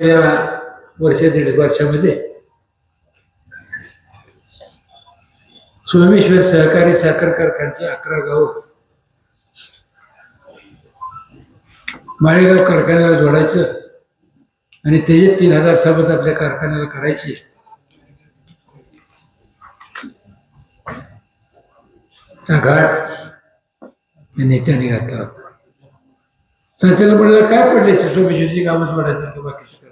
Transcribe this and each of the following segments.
गेल्या वर्ष दीड वर्षामध्ये सोमेश्वर सहकारी साखर कारखान्याचे अकरा गाव माळेगाव कारखान्याला जोडायचं आणि त्याचे तीन हजार सोबत आपल्या कारखान्याला करायची. घाट नेत्याने घातला होता. संचालक मंडळाला काय पडले? सोमेश्वरची कामच वाढायचं बाकीचं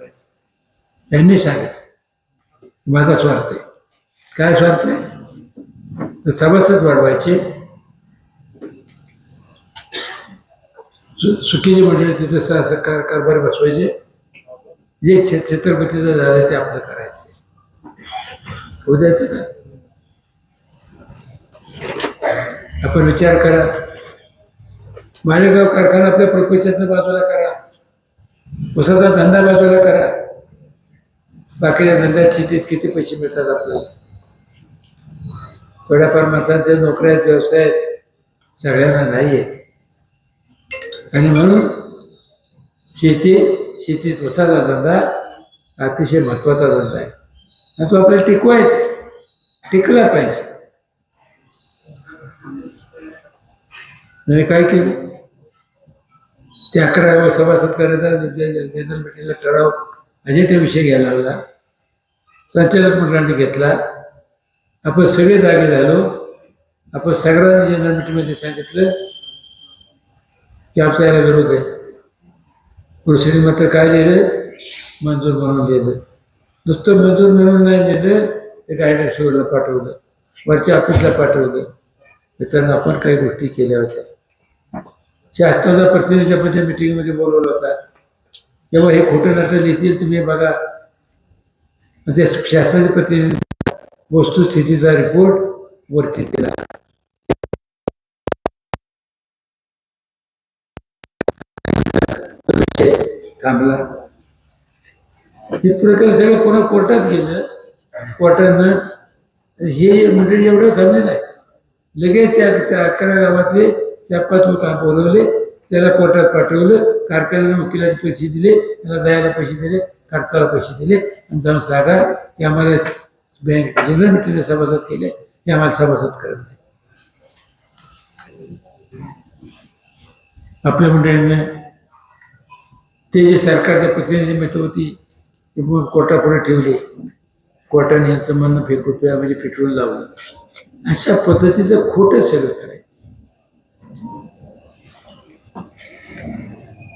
त्यांनी सांगितलं. माझा स्वार्थ आहे. काय स्वार्थ आहे? तर सभासद वाढवायचे. सु- सुखीची मंडळी तिथे स- कारभार बसवायचे. जे छ छत्रपतीचं झालं ते आपलं करायचं. उद्याचं का आपण विचार करा. मालेगाव कारखाना आपल्या प्रपंचातनं बाजूला करा. उसाचा धंदा बाजूला करा. बाकीच्या धंद्यात शेतीत किती पैसे मिळतात आपल्याला? थोड्याफार माणसांच्या नोकऱ्या आहेत, व्यवसाय आहेत, सगळ्यांना नाही आहे आणि म्हणून शेती शेतीत उसाचा धंदा अतिशय महत्त्वाचा धंदा आहे. आणि तो आपल्याला टिकवायचा टिकला पाहिजे. आणि काय केलं? ते अकरा सभासद करायचा जनरल मिटिंगला ठराव अजय त्या विषय घ्यायला लागला. संचालक मंडळाने घेतला. आपण सगळे जागे झालो. आपण सगळ्या जनरल मिटिंगमध्ये सांगितलं की आमचा याला विरोध आहे. पुरुषांनी मात्र काय लिहिलं? मंजूर म्हणून लिहिलं. नुसतं मंजूर म्हणून नाही लिहिलं ते डायरेक्ट शिवला पाठवलं. वरच्या ऑफिसला पाठवलं. मित्रांनो आपण काही गोष्टी केल्या होत्या. शासनाचा प्रतिनिधीच्या मीटिंगमध्ये मिटिंगमध्ये बोलवलं होता. तेव्हा हे खोटं नाटक लिहितील तुम्ही बघा. ते शासनाचे प्रतिनिधी वस्तुस्थितीचा रिपोर्ट वरती दिला. थांबला. हे प्रकार सगळं पुन्हा कोर्टात गेलं. कोर्टानं हे मंडळी एवढं थांबलेलं आहे. लगेच त्या त्या अकरा गावातले त्या पाच काम बोलवले. त्याला कोर्टात पाठवलं. कारखान्याला वकिलाचे पैसे दिले. त्याला जायला पैसे दिले. काढताला पैसे दिले आणि जाऊन सागा की आम्हाला बँक जनरल मिटिंगला सभासद केले ते आम्हाला सभासद करत नाही. आपल्या मंडळीने ते जे सरकारच्या प्रतिनिधी मित्र होती ते मग कोर्टापुढे ठेवले. कोर्टाने यांचं म्हणणं फेक रुपया म्हणजे पेट्रोल लावलं अशा पद्धतीचं खोटं सगळं करायचं.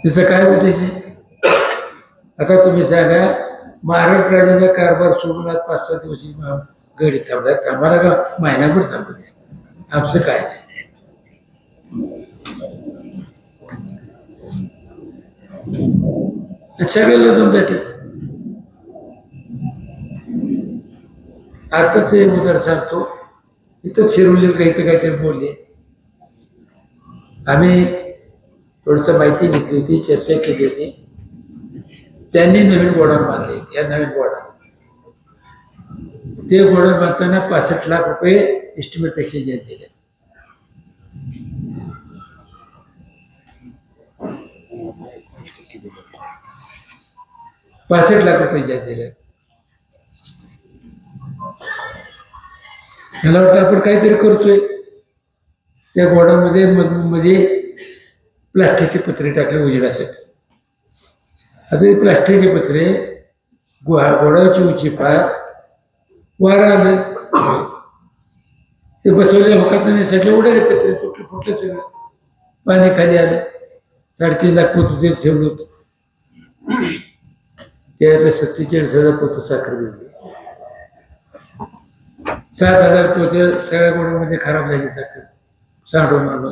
त्याचा काय उद्देश आहे? आता तुम्ही सांगा महाराष्ट्र राज्याचा कारभार सोडून आज पाच सात दिवशी घरी थांबला थांबायला का? महिनाभर थांबू द्या आमचं काय? नाही. सगळ्याला तुमच्या आता ते उदाहरण सांगतो. इथं शिरवलेलं काही तर काहीतरी बोलले. आम्ही थोडस माहिती घेतली होती चर्चा केली होती. त्यांनी नवीन गोडाऊन बांधले या नवीन गोडाऊन. ते गोडाऊन बांधताना पासष्ट लाख रुपये एस्टिमेटपेक्षा जास्त दिले. पासष्ट लाख रुपये जास्त दिले. मला वाटतं आपण काहीतरी करतोय. त्या गोडामध्ये मध्ये प्लास्टिकचे पत्रे टाकले उजेडासाठी. आता हे प्लास्टिकचे पत्रे गुहा गोडाची उंची पाय वारा आलं ते बसवले होकात नाही उडाले पत्रे तुटले फुटले सगळं पाणी खाली आलं साडेतीन लाख पोतं ते ठेवलं होतं त्यातलं सत्तेचाळीस हजार पोतं साखर मिळली सात हजार पोते सगळ्या गोडामध्ये खराब झाली साखर सांडून आणून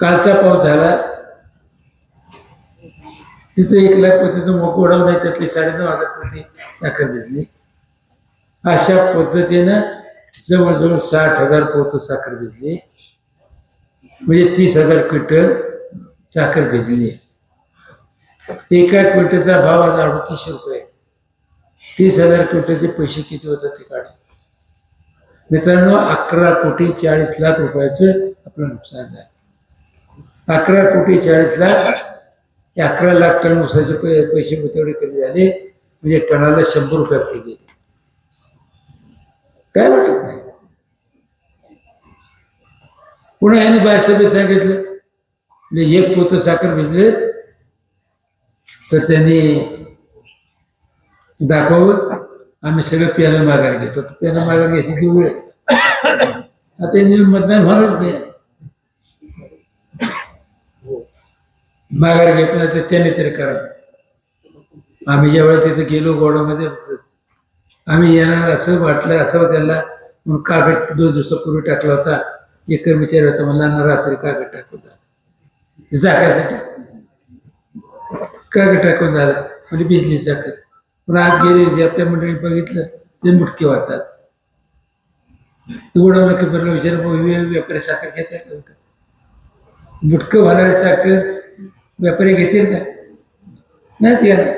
कालचा पाऊस झाला तिथं एक लाख पोतीचं मोठ गोडाऊन आहे त्यातली साडेनऊ हजार पोती साखर भेटली अशा पद्धतीनं जवळजवळ साठ हजार पोत साखर भिजली म्हणजे तीस हजार क्विंटल साखर भिजली एका क्विंटलचा भाव आज अडतीसशे रुपये. तीस हजार क्विंटलचे पैसे किती होतात ते काढून मित्रांनो अकरा कोटी चाळीस लाख रुपयाचं आपलं नुकसान झालं. अकरा कोटी चाळीस लाख हे अकरा लाख टन उसाचे पै- पैसे तेवढे कमी झाले म्हणजे टनाला शंभर रुपये आपले गेले. काय वाटत नाही? पुन्हा याने बायसभेत सांगितलं म्हणजे एक पोत साखर भिजले तर त्यांनी दाखवावं. आम्ही सगळं प्यायला माघार घेतो. प्याला प्यायला माघार घ्यायची वेळ आता त्यांनी मतदान होणार नाही माघार घेत नाही तर त्याने तरी करा. आम्ही ज्यावेळेस तिथे गेलो गोडामध्ये आम्ही येणार असं वाटलं असं त्यांना मग कागद दोन दिवसापूर्वी टाकला होता. एक कर्मचारी होता मला रात्री कागद टाकून झाला जागासाठी. कागद टाकून झाला. म्हणजे बिजली चाकत पण आज गेले आपल्या मंडळी बघितलं ते मुटके वाटतात तू उडवलं की बरं विचार व्यापारी साखर घ्यायचा मुटकं भरायला साखर व्यापारी घेतील का? नाही ते येणार.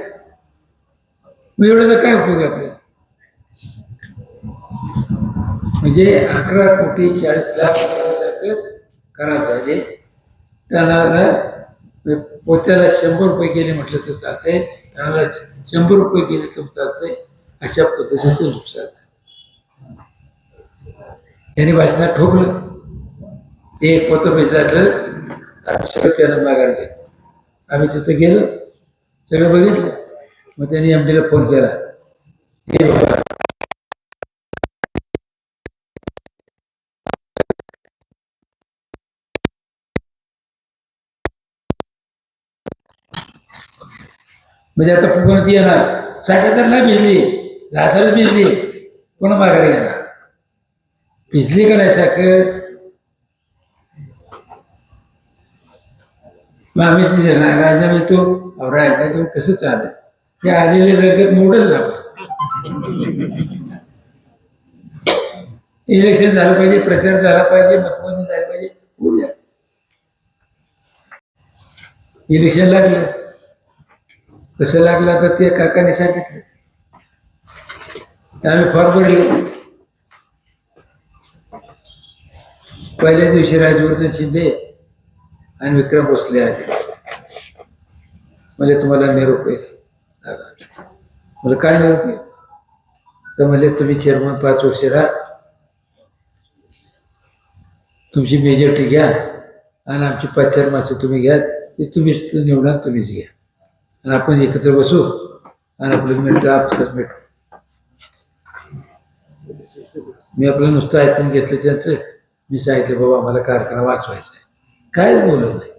मग एवढ्याचा काय उपयोग आहे आपल्याला? म्हणजे अकरा कोटी चाळीस लाख साखर खराब झाले त्याला पोत्याला शंभर रुपये गेले म्हटलं तर चालतंय. त्याला शंभर रुपये गेले तर चालतंय. अशा पद्धतीचं नुकसान त्यांनी भाषणात ठोकलं. ते एक पोतं भेटायचं. सगळं त्यानं माघार आम्ही तिथं गेलो सगळं बघितलं. मग त्यांनी एम डीला फोन केला. बाबा म्हणजे आता कोणती येणार. साठ हजार नाही भिजली. दहा हजारच भिजली. कोणा माघारी येणार? भिजली का नाही साखर? मग आम्ही तिथे रा- राजीनामा येतो अहो, कसं चालेल? ते आलेले रगत मोठंच लागलं. इलेक्शन झालं पाहिजे प्रचार झाला पाहिजे मतमोजणी झाली पाहिजे उद्या. इलेक्शन लागलं. कसं लागलं तर ते काकाने सांगितलं. आम्ही फॉर्म भरले. पहिल्या दिवशी राजवर्धन शिंदे आणि विक्रम भोसले आहेत म्हणजे तुम्हाला निरोप आहे. मला काय निरोप आहे? तर म्हणजे तुम्ही चेअरमन पाच वर्ष राहा. तुमची मेजॉरिटी घ्या. आणि आमची पाच चार माणसं तुम्ही घ्या. ते तुम्हीच निवडा तुम्हीच घ्या. आणि आपण एकत्र बसू. आणि आपलं मिनिट आप सबमिट मी आपलं नुसतं ऐकून घेतलं त्यांचं. मी सांगितलं बाबा आम्हाला कारखाना वाचवायचा काहीच कायच बोलत नाही.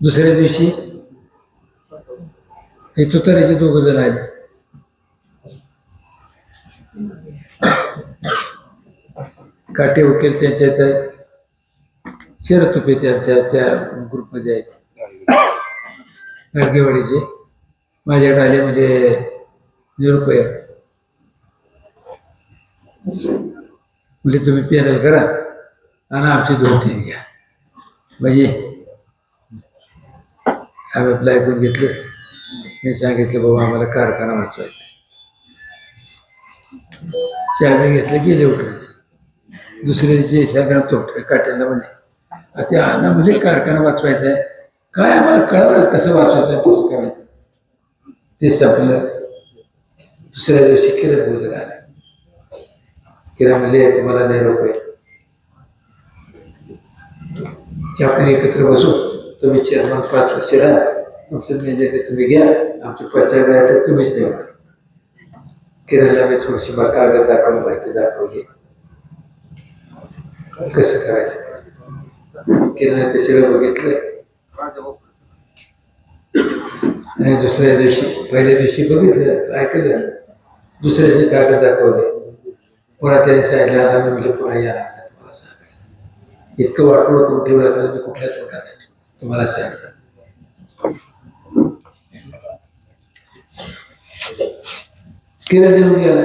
दुसऱ्या दिवशी हे तुतारीचे दोघं जण आहेत. काटे वकील त्यांच्या त्या शरद तुपे त्यांच्या त्या ग्रुपमध्ये आहेत. गाडगेवाडीचे. माझ्याकडे आले म्हणजे निरुपया म्हणजे तुम्ही पॅनल करा. आणि आमची दोन तीन घ्या म्हणजे आम्ही अप्लाय करून घेतलं मी सांगितलं बाबा आम्हाला कारखाना वाचवायचा चावी घेतलं गेले उठले दुसऱ्या दिवशी सांगा तोटले काट्याला म्हणे आता आम्हाला म्हणजे कारखाना वाचवायचा आहे काय आम्हाला कळलं कसं वाचवायचं आहे, कसं करायचं ते संपलं दुसऱ्या दिवशी किरण बोलत आले किरण म्हणले तुम्हाला नाही रोपायचं की आपण एकत्र बसू. तुम्ही चेअरमन पाच वर्ष राहा. तुमचं मेजर तुम्ही घ्या. आमचं पचार तर तुम्हीच नाही किरणला मी थोडीशी बा कागद दाखवून माहिती दाखवली कसं करायचं? किरण ते सगळं बघितलं आणि दुसऱ्या दिवशी पहिल्या दिवशी बघितलं ऐकलं. दुसऱ्याचे कागद दाखवले. पुन्हा त्यांनी सांगितलं आता मी म्हणजे पुन्हा या. इतकं वाटोळ करून ठेवलं तर मी कुठल्याच होणार नाही तुम्हाला सांगितलं किरण देऊन गेला.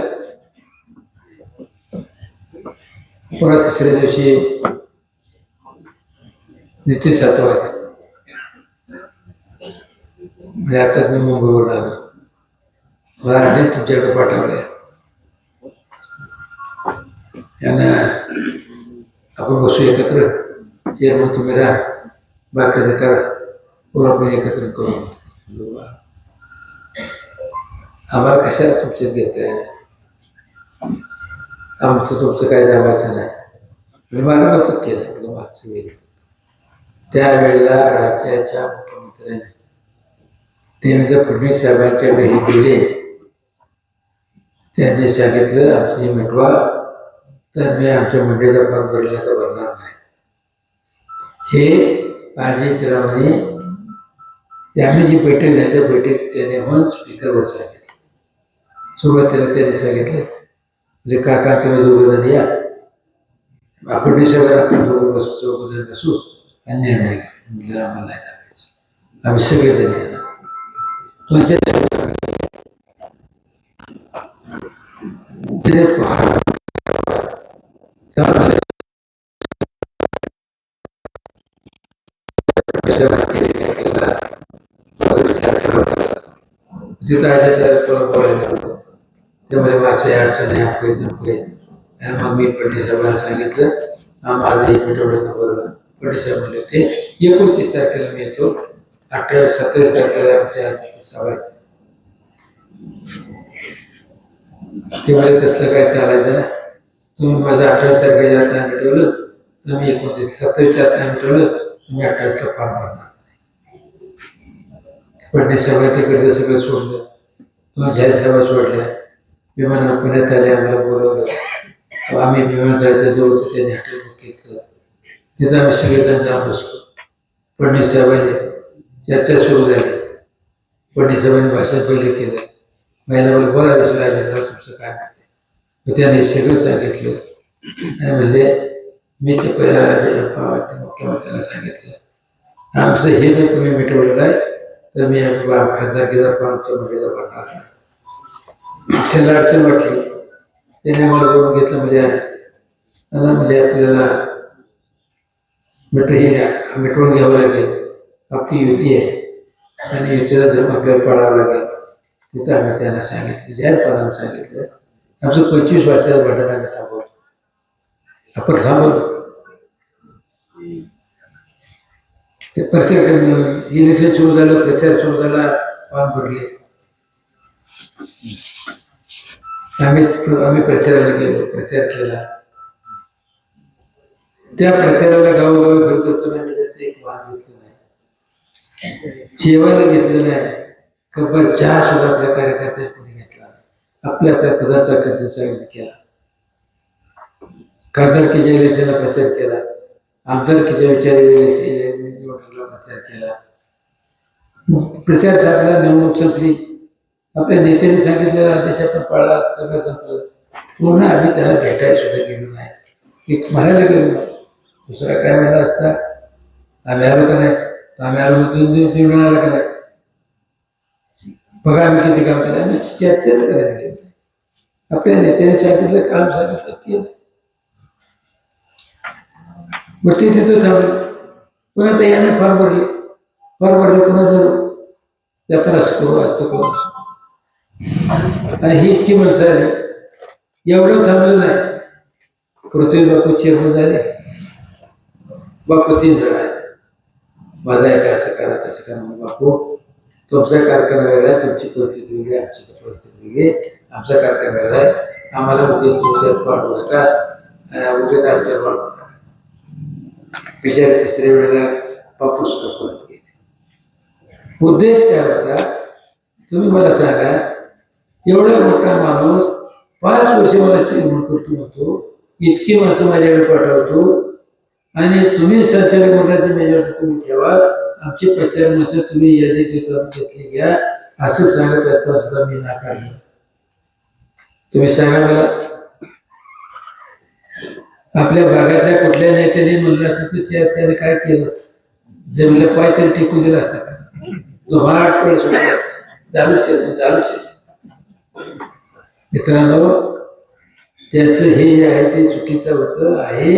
पुन्हा तिसऱ्या दिवशी नितीन सातवाय म्हणजे आताच मी मुंबईवर आलो. मला अर्जंट तुमच्याकडे पाठवले त्यांना आपण बसू एकत्र चेअरमन तुम्ही राहा बाकीचं करा पूर्णपणे एकत्र करून आम्हाला कशाला तुमच्यात घेत आहे आमचं तुमचं काही दाबायचं नाही मी माझं मत केलं आपलं मागचं गेलं त्यावेळेला राज्याच्या मुख्यमंत्र्यांनी देवेंद्र फडणवीस साहेबांच्याकडे हे दिले त्यांनी सांगितलं आमची हे मिटवा तर मी आमच्या मंडळीचा फॉर्म भरला तर भरणार नाही. हे अजित रावांनी ते आम्ही जी बैठक घ्यायच्या बैठक त्याने होऊन स्पीकरवर सांगितलं. सुरुवातीला त्याने सांगितलं म्हणजे काका तुम्ही दोघं या. आपण सगळं आपण दोघं बसू चौघ जण बसू आणि निर्णय घ्या आम्हाला नाही जायचं आम्ही सगळेजण येणार. तुमच्या तिथं आहे त्या बोलायला होतं अडचणी आपले नपले आणि मग मी पंडित साहेबांना सांगितलं माझं एक मिटवण्याचं बरोबर पंडित साहेब म्हणले होते एकोणतीस तारखेला मी येतो. अठ्ठावीस सत्तावीस तारखेला आमच्या सभा तेवढे ते मला तसलं काय चालायचं ना तुम्ही माझं अठ्ठावीस तारखेला नाही मिटवलं तर मी एकोणतीस सत्तावीसच्या नाही मिटवलं तुम्ही अठ्ठावीसचा फॉर्म भरणार. पडणे साहेबांनी तिकडे सगळं सोडलं. किंवा जाहीर सभा सोडल्या. विमानानं पुण्यात आले आम्हाला बोलवलं. आम्ही विमानतळाच्या जवळ त्यांनी हॉटेल बुक केलं. तिथं आम्ही सगळेजण जाऊन बसलो. पंडित साहेबांनी चर्चा सुरू झाली. पंडित साहेबांनी भाषण पहिले केलं. महिला मला बोला विषय तुमचं काय म्हणते? मग त्याने सगळं सांगितलं. आणि म्हणजे मी ते पहिल्या मुख्यमंत्र्यांना सांगितलं. आमचं हे जर तुम्ही मिटवलं आहे तर मी खासदारकीचा फॉर्म तुमच्या भरणार नाही त्याला अडचण वाटली. त्याने मला बोलून घेतलं म्हणजे आता म्हणजे आपल्याला मिट हे मिटवून घ्यावं लागेल. आपली युती आहे. आणि युतीला धर्म आपल्याला पाळावं लागेल. तिथं आम्ही त्यांना सांगितलं जाहीरपणानं सांगितलं. आमचं पंचवीस वर्षाचं भांडण आम्ही थांबवलं आपण थांबवलं प्रचार प्रत्येक इलेक्शन सुरू झालं प्रचार सुरू झाला फॉर्म भरले आम्ही आम्ही प्रचाराला गेलो प्रचार केला. त्या प्रचाराला गावोगावी फिरत असताना मी त्याचं एक वाहन घेतलं नाही. जेवायला घेतलं नाही. कब्बल चहा सुद्धा आपल्या कार्यकर्त्यांनी घेतला आपल्या आपल्या पदाचा खर्च सगळ्यांनी केला. खासदारकीच्या इलेक्शनला प्रचार केला. आमदारकीच्या विचार निवडणुकीला प्रचार केला. प्रचार संपला निवडणूक संपली. आपल्या नेत्यांनी सांगितलेला आदेश आपण पाळला सगळं संपलं. पूर्ण आम्ही त्याला भेटायला सुद्धा गेलो नाही. एक म्हणायला गेलो दुसरा काय म्हणला असता आम्ही आलो का नाही? तर आम्ही आलो मग निवडून आला का नाही? बघा आम्ही किती काम केलं आम्ही चर्चाच करायला गेलो आपल्या नेत्याने सांगितलं काम सांगितलं केलं मग ते तिथं थांबले पुन्हा ते याने फॉर्म भरले. फॉर्म भरले पुन्हा जर व्यापार असं करू असं करू. आणि ही इतकी माणसं आली. एवढं थांबलं नाही. पृथ्वी बापू चेअरमन झाले. बापू तीन जण आहेत. माझा एका असं करा तसं करा. बापू तुमचा कारखाना वेगळा आहे तुमची परिस्थिती वेगळी आमची परिस्थिती वेगळी आमचा कारखाना वेगळा आहे. आम्हाला उद्या तुमच्यात पाडू नका. आणि उद्या आमच्या पाडू नका तिसऱ्या वेळेला पापूस परत उद्देश काय होता? तुम्ही मला सांगा एवढा मोठा माणूस पाच वर्ष मला चेअरमन करतो म्हणतो इतकी माणसं माझ्याकडे पाठवतो आणि तुम्ही संचालक मंडळाचे माझ्यावर तुम्ही ठेवा आमची प्रचार मतं तुम्ही यादी घेतली घ्या असं सांगत असता सुद्धा मी नाकारलं. तुम्ही सांगा मला आपल्या भागातल्या कुठल्या नेत्याने म्हणलं असतं तर त्याने काय केलं? जमिला पाय तरी टिकून गेला असता का? तो हार्ट वेळ सुद्धा चालूच आहे चालूच आहे मित्रांनो त्याचं हे जे आहे ते चुकीचं होतं आहे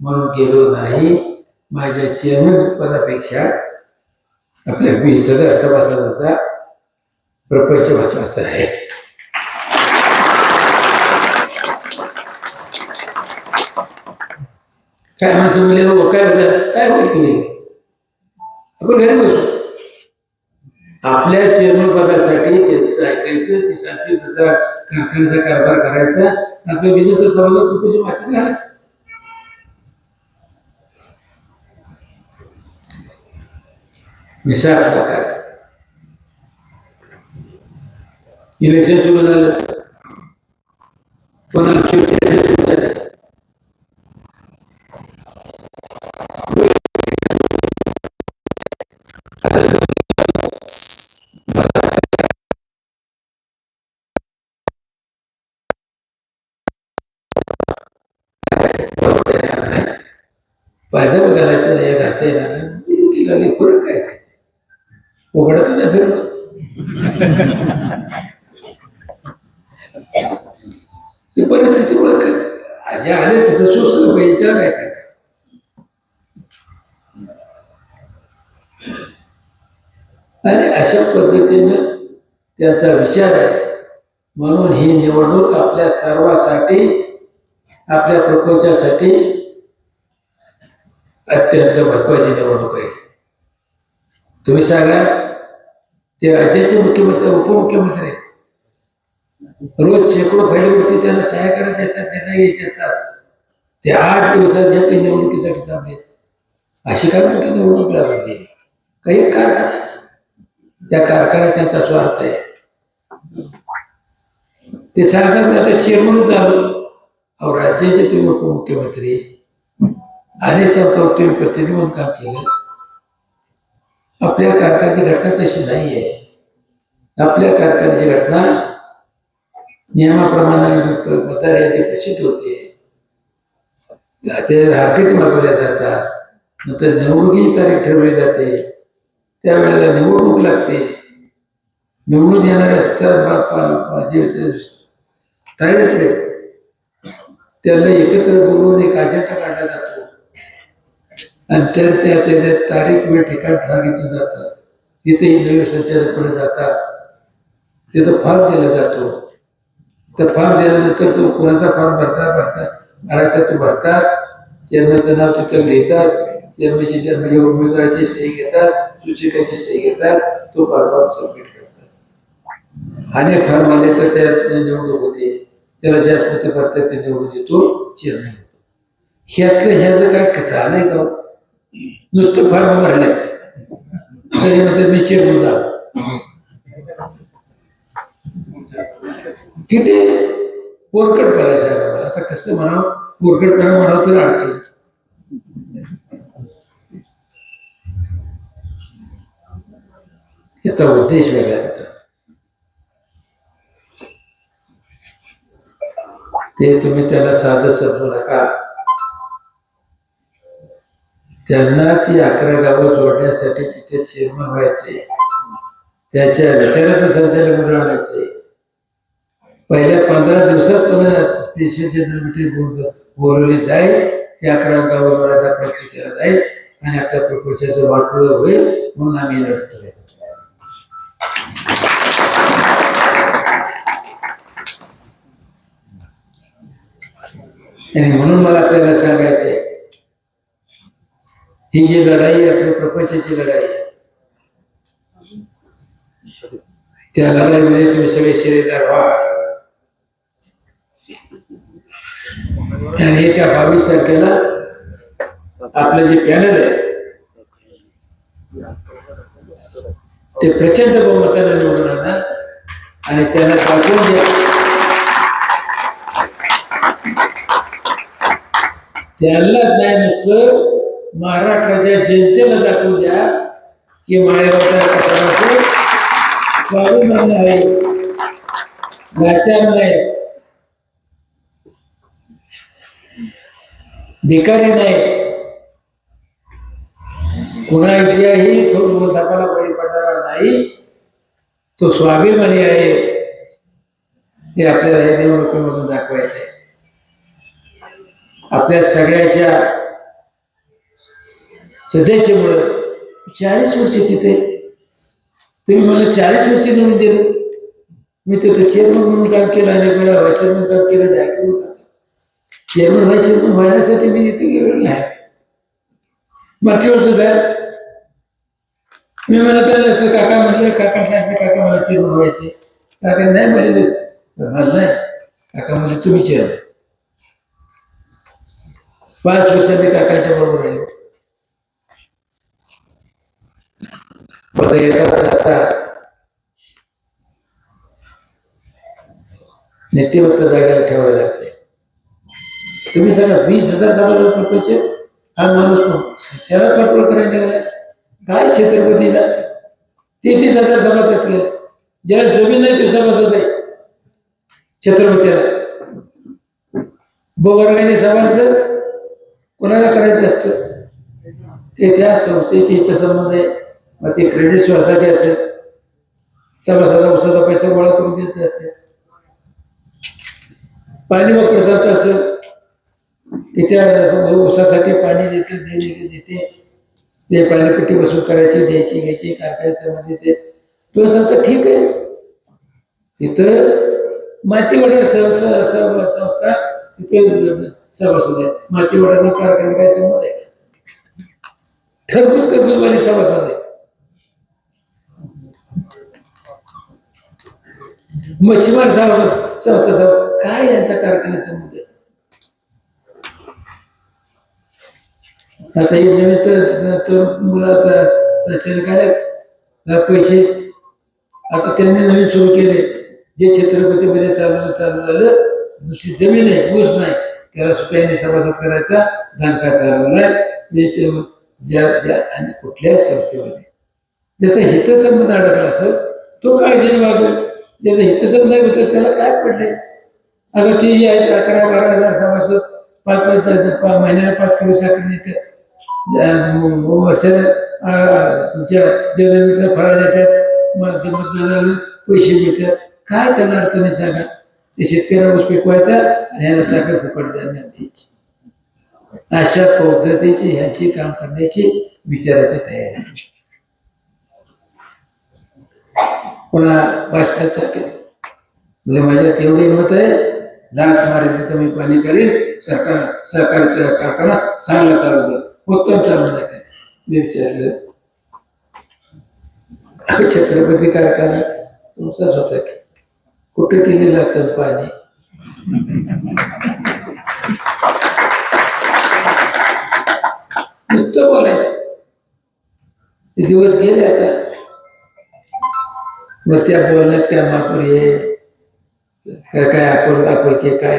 म्हणून गेलो नाही. माझ्या चेअरमन पदापेक्षा आपल्या बी सदस्य सभासदाचा प्रपंच महत्त्वाचा आहे. काय माणसं म्हणले हो काय होतं काय होईल तुम्ही? आपण घरी बसू. आपल्या चेअरमन पदासाठी त्यांचं ऐकायचं ते सांगतील तसा कारखान्याचा कारभार करायचा. आपल्या विजेचा समाजात तुझी माहिती झाला. विशाल प्रकार. इलेक्शन सुरू झालं. पण आमची चर्चा सुरू झाली. पायजामा घालायचं नाही घालता येणार नाही मुलगी लागली फरक काय उघडत नाही फिरलं ती परिस्थिती ओळख आले आले तसं सोसलं पाहिजे त्याला काय करायचं? आणि अशा पद्धतीनं त्याचा विचार आहे. म्हणून ही निवडणूक आपल्या सर्वांसाठी आपल्या प्रपंचासाठी अत्यंत महत्वाची निवडणूक आहे. तुम्ही सांगा ते राज्याचे मुख्यमंत्री उपमुख्यमंत्री रोज शेकडो फायलीवरती त्यांना सहाय्य करायचे असतात निर्णय घ्यायचे असतात ते आठ दिवसाच्या काही निवडणुकीसाठी थांबले. अशी काय मोठी निवडणूक लागली काही कारखाना त्या कारखान्यात त्यांचा स्वार्थ आहे. ते सांगतात आता चेअरमनच झालो. अहो राज्याचे तुम्ही उपमुख्यमंत्री आणि संस्थावर तुम्ही प्रतिनिधी म्हणून काम केलं. आपल्या कारखान्याची घटना तशी नाही आहे. आपल्या कारखान्याची घटना नियमाप्रमाणे मतदार यादी प्रसिद्ध होते. ते हाकीत मागवल्या जातात नंतर निवडणुकीची तारीख ठरवली जाते. त्यावेळेला निवडणूक लागते. निवडून येणाऱ्या जे टायरेक्टले त्याला एकत्र बोलवून एक अजेंडा काढला जातो. आणि त्या त्या त्याच्या तारीख वेळ ठिकाण सांगितलं जातं. तिथेही नवीन संचालकपणे जातात. तिथं फॉर्म दिला जातो. तर फॉर्म दिल्यानंतर तो कोणाचा फॉर्म भरता भरता भरायचा तो भरतात. चेअरमनचं नाव तिथं लिहितात. चेअरमनची म्हणजे उमेदवाराची सही घेतात सूचिकाची सही घेतात तो फॉर्म सबमिट करतात. अनेक फॉर्म आले तर त्यात निवडणूक होते त्याला जास्त मतं पडतात ते निवडून येतो चेअरमन होतो. ह्यातलं ह्याचं काय कथा आलंय का? नुसतं फॉर्म भरले तरी म्हणतात मी चेअरमन झालो. किती पोरकट करायचं मला आता कसं म्हणावं? पोरकटपणा म्हणावं तर अडचण. तिचा उद्देश वेगळा होता. ते तुम्ही त्याला साधं समजू नका. त्यांना ती अकरा गावं जोडण्यासाठी तिथे चेअरमन व्हायचे. त्याच्या विचाराचं संचालक मंडळ आणायचे. पहिल्या पंधरा दिवसात तुम्हाला स्पेशल जनरल मीटिंग बोलवली जाईल. त्या अकरा गावं जोडायचा प्रयत्न केला जाईल आणि आपल्या प्रपंचाचं वाटोळं होईल म्हणून आम्ही लढतोय आणि म्हणून मला आपल्याला सांगायचं आहे ही जी लढाई आहे, आपल्या प्रपंचाची लढाई त्या लढाईमध्ये तुम्ही सगळे शिरेदार व्हा. आणि त्या बावीस तारखेला आपलं जे पॅनल आहे ते प्रचंड बहुमताने निवडून आणा. आणि त्याला दाखवून द्या. त्यांनाच नाही नुसतं महाराष्ट्राच्या जनतेला दाखवू द्या की माळेगावच्या स्वाभिमान आहे लाचार नाही. भिकारी नाही. कुणाशियाही थोडं सापाला बळी पडणारा नाही. तो स्वाभिमानी आहे. हे आपल्याला या निवडणुकीमधून दाखवायचं आहे. आपल्या सगळ्याच्या सध्याच्यामुळं चाळीस वर्ष तिथे. तुम्ही मला चाळीस वर्ष निवडून दिलं. मी तिथं चेअरमन म्हणून काम केलं अनेक वेळा व्हायस चेअरमन काम केलं डायरेक्टर म्हणून काम चेअरमन व्हायस चेअरमन व्हायसाठी मी तिथे गेलेलं नाही. मागच्या वर्ष काय मी म्हणत असतं काका म्हटलं काका सांगते काका मला चेअरमन व्हायचे काका नाही म्हणले मला नाही काका म्हणजे तुम्ही चेअरमन पाच वर्षांनी काकाच्या बरोबर आहे आता येतात जातात जागेला ठेवायला लागते. तुम्ही सांगा वीस हजार जमा पडतोचे हा माणूस शहरात कंट्रोल करायला लागला. काय छत्रपतीला? तेहतीस हजार सभा घेतले ज्याला जमीन नाही ते होत आहे छत्रपतीला. बोवर्गाने सभाचं कोणाला करायचं असतं? ते त्या संस्थेचे हितसंबंध आहे मग ते क्रेडिट सोसायटी असेल. सभासदा उसाचा पैसा गोळा करून द्यायचा असेल. पाणी व प्रसाद असेल तिथे उसासाठी पाणी देते देणे देते ते पाणीपट्टी वसूल करायची द्यायची घ्यायची कारखान्याचं म्हणजे ते. तो सांगता ठीक आहे. तिथं माती वडा संस्था तिथे सभासद आहे. माती वडाचा कारखाना काय संबंध आहे? ठरपूस कर्मचारी सभासद आहे. मच्छीमार साहेब संस्था साहेब काय यांचा कारखान्या संबंध आहे? आता हे नवीन तर तर मुलाचा काय पैसे आता त्यांनी नवीन सुरू केले. जे छत्रपतीमध्ये चालू चालू झालं दुसरी जमीन आहे ऊस नाही. त्याला सुद्धा यांनी सभासद करायचा दानका चालवलाय ज्या ज्या आणि कुठल्याही संस्थेमध्ये. जसं हितसंबंध अडकला असेल तो काळजीने वागेल ज्याचं हितसंबंध नाही होतं त्याला काय पडले आता ते जे आहेत अकरा बारा हजार सभासद पाच पाच महिन्याला पाच किलो साखर देतात वर्षाला तुमच्या जन्ममित्र फळा देतात मग ते मतदानाला पैसे मिळतात काय त्यांना अर्थ नाही सांगा? ते शेतकऱ्याला ऊस पिकवायचा आणि ह्याला साखर फुकट धान्य द्यायची. अशा पद्धतीची ह्यांची काम करण्याची विचाराची तयारी पुन्हा भाषणाचं केलं म्हणजे माझ्यात एवढी मत आहे. लाट मारायचं कमी पाणी करेल सरकार सरकारचा कारखाना चांगला चालू दे उत्तम चालू नाही काय? मी विचारलं छत्रपती कारखाना तुमचाच होता की? कुठे केले लागतं पाणी? नुसतं बोलायचं. ते दिवस गेले आता. मग त्या बोलण्यात काय मापुरी आहे? काय काय आपण आपुलके काय?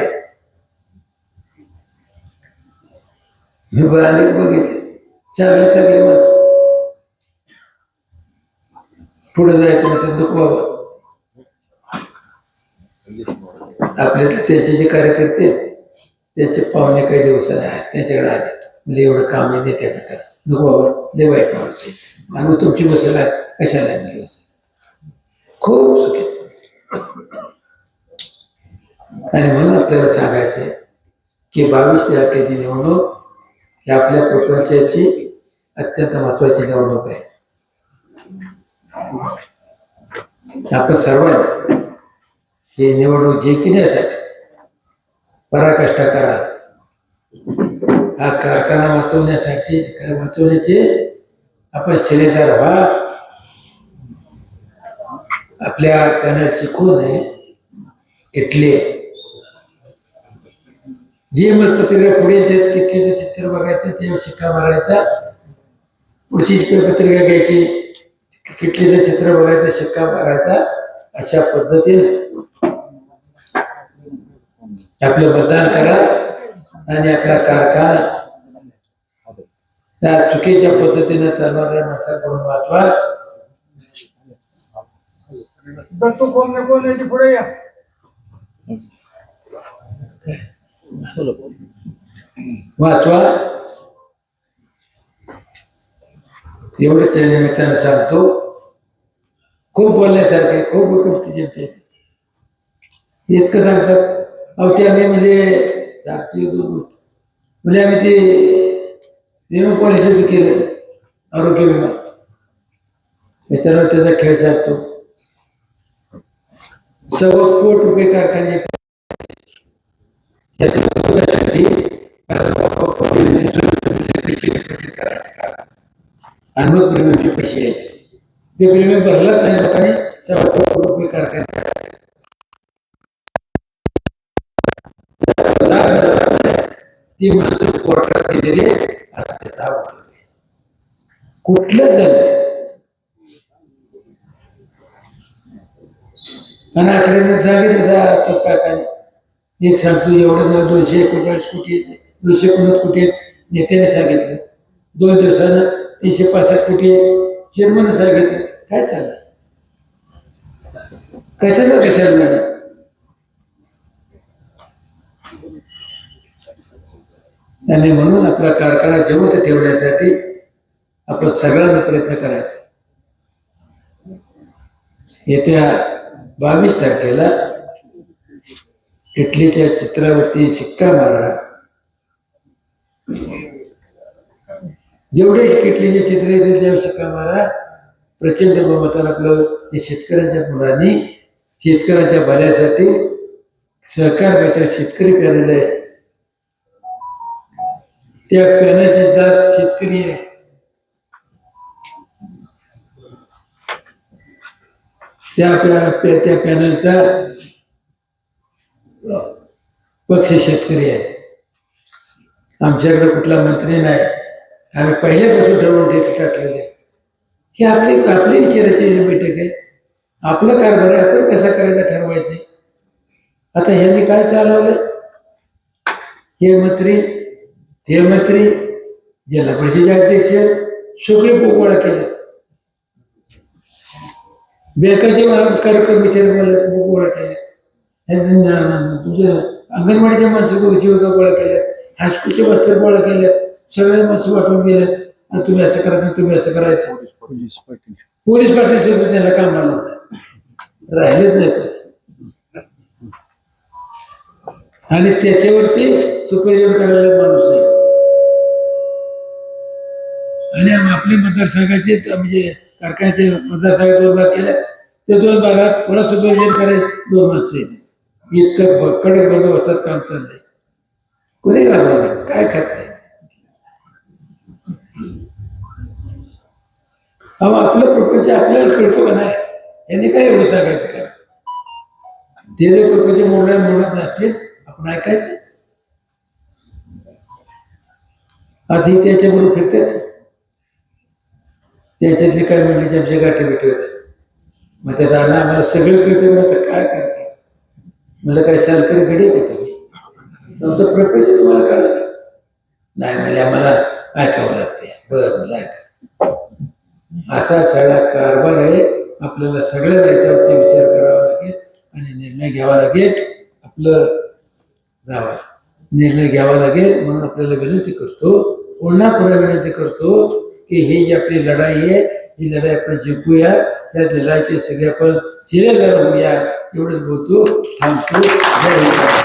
हे अनेक बघितले. चांगले चांगले माणसं. पुढे जायचं म्हणजे दुःख बाबा आपल्यातले त्यांचे जे कार्यकर्ते त्याचे त्यांचे पाहुणे काही दिवसाने आहेत त्यांच्याकडे आले. म्हणजे एवढं काम आहे नेत्याकडे करा. नको बाबा लय वाईट माणूस आहे. आणि तुमची बसायला कशाला? आहे म्हणजे खूप सुखी. आणि म्हणून आपल्याला सांगायचं आहे की बावीस तारखेची निवडणूक ही आपल्या कुटुंबाची अत्यंत महत्वाची निवडणूक आहे. आपण सर्वांनी हे निवडणूक जिंकण्यासाठी पराकष्ट करा. हा कारखाना वाचवण्यासाठी वाचवण्याचे? आपण शिलेदार व्हा. आपल्या कानाची शिकू आहे. इथले. जे मतपत्रिका पुढे देत किती चित्र बघायचं ते शिक्का मारायचा. पुढची पत्रिका घ्यायची किटलीचं चित्र बघायचं शिक्का मारायचा. अशा पद्धतीने आपलं मतदान करा आणि आपला कारखाना. त्या चुकीच्या पद्धतीने चालणाऱ्या माणसाकडून वाचवा? दत्तू कोण कोण याची पुढे या. वाचवा. एवढंच या निमित्तानं सांगतो. खूप बोलण्यासारखे खूप गमतीचे ते इतकं सांगतात. अहो आम्ही म्हणजे म्हणजे आम्ही ते विमा पॉलिसीचं केलं आरोग्य विमा. त्याच्यावर त्याचा खेळ साधतो सव्वा कोट रुपये कारखाने आणि मग प्रीमियमचे पैसे यायचे. ते प्रेमी भरलाच नाही लोकांनी सव्वा कोट रुपये कारखाने. ती माणसं कोर्टात गेलेली असते दाव उठवले. कुठलंच दल? आणि आकड्याने सांगितलं जा आताच काय काय? एक सांगतो एवढं दोनशे एकोणचाळीस कोटी दोनशे एकोणीस कोटी नेत्याने सांगितलं. दोन दिवसानं तीनशे पासष्ट कोटी चेअरमनने सांगितलं. काय चाललं? कशाचं कशाला मॅडम आणि म्हणून आपला कारखाना जिवंत ठेवण्यासाठी आपण सगळ्यांना प्रयत्न करायचा. येत्या बावीस तारखेला इटलीच्या चित्रावरती शिक्का मारा. जेवढे किटलीचे चित्र येतील त्यावर शिक्का मारा. प्रचंड बहुमतानं आपलं शेतकऱ्यांच्या मुलांनी शेतकऱ्यांच्या भल्यासाठी सहकार बेटर शेतकरी पॅनल आहे त्या पॅनलची जात शेतकरी आहे. त्या त्या पॅनलचा पक्ष शेतकरी आहे. आमच्याकडे कुठला मंत्री नाही. आम्ही पहिल्यापासून ठरवून ठेवून टाकलेले हे आपली आपली विचाराची बैठक आहे. आपलं कारभार आहे. आपण कसा करायचा ठरवायचे? आता ह्यांनी काय चालवलं हे मंत्री ते मंत्री जिल्हा परिषदेचे अध्यक्ष सगळे गोळा केले. बँकाचे कार्यक्रम विचार गोळा केला. तुझ्या अंगणवाडीच्या माणसं जीविका गोळा केल्या हायस्कूलचे वस्त्र गोळा केल्या सगळ्या माणसं वाटून गेल्या आणि तुम्ही असं करायचं तुम्ही असं करायचं. पोलीस पाटील पोलीस पाटील सुद्धा त्याला कामाला राहिलेच नाही ते. आणि त्याच्यावरती सुपरविजन करायला माणूस आहे. आणि आपले मतदारसंघाचे म्हणजे कारखान्याचे मतदारसंघात दोन भाग केले. ते दोन भागात पुन्हा सुपरविजन करायचे? दोन माणसे. इतकं कडक बंदोबस्तात काम चाललंय. कोणी घाबरलं काय खात नाही. अहो आपलं प्रपंच आपल्याला कळतो का नाही? यांनी काय एवढं सांगायचं का? ते जर प्रपंच मोडण्या मोडत नसतील आपण ऐकायचं? आधी त्याच्याबरोबर फिरतात. त्याच्यातली काय म्हणली आमच्या गाठी भेटी होत्या. मग ते राणा आम्हाला सगळे कळतं मग काय करते? मला काय सरकारी घडी का तुम्ही तुमचं प्रपंच तुम्हाला कळलं नाही म्हणजे आम्हाला ऐकावं लागते बरं मला ऐका. असा सगळा कारभार आहे. आपल्याला सगळ्या याच्यावरती विचार करावा लागेल आणि निर्णय घ्यावा लागेल. आपलं जावा. निर्णय घ्यावा लागेल म्हणून आपल्याला विनंती करतो. पुन्हा पुन्हा विनंती करतो. की ही जी आपली लढाई आहे ही लढाई आपण जिंकूया त्या लढाईचे सगळे आपण शिरेदार होऊया. एवढंच बोलतो. थांबतो. जय हिंद.